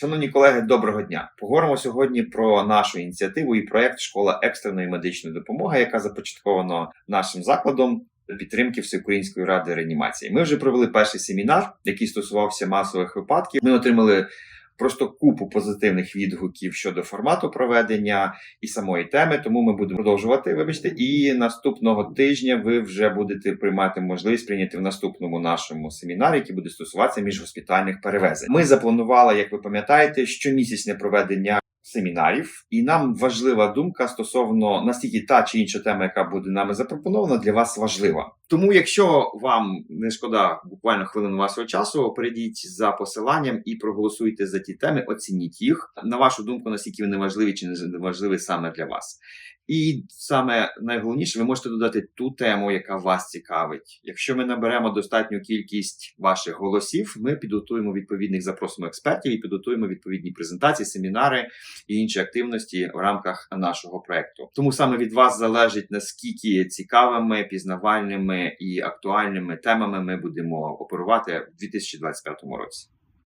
Шановні колеги, доброго дня. Поговоримо сьогодні про нашу ініціативу і проект Школа екстреної медичної допомоги, яка започаткована нашим закладом підтримки Всеукраїнської ради реанімації. Ми вже провели перший семінар, який стосувався масових випадків. Ми отримали просто купу позитивних відгуків щодо формату проведення і самої теми. Тому ми будемо продовжувати. Вибачте, і наступного тижня ви вже будете приймати можливість прийняти в наступному нашому семінарі, який буде стосуватися міжгоспітальних перевезень. Ми запланували, як ви пам'ятаєте, щомісячне проведення. Семінарів, і нам важлива думка стосовно наскільки та чи інша тема, яка буде нами запропонована, для вас важлива. Тому, якщо вам не шкода буквально хвилину вашого часу, перейдіть за посиланням і проголосуйте за ті теми, оцініть їх. На вашу думку, наскільки вони важливі чи не важливі саме для вас. І саме найголовніше, ви можете додати ту тему, яка вас цікавить. Якщо ми наберемо достатню кількість ваших голосів, ми підготуємо відповідних запросимо експертів і підготуємо відповідні презентації, семінари і інші активності в рамках нашого проекту. Тому саме від вас залежить наскільки цікавими, пізнавальними і актуальними темами ми будемо оперувати в 2025 році.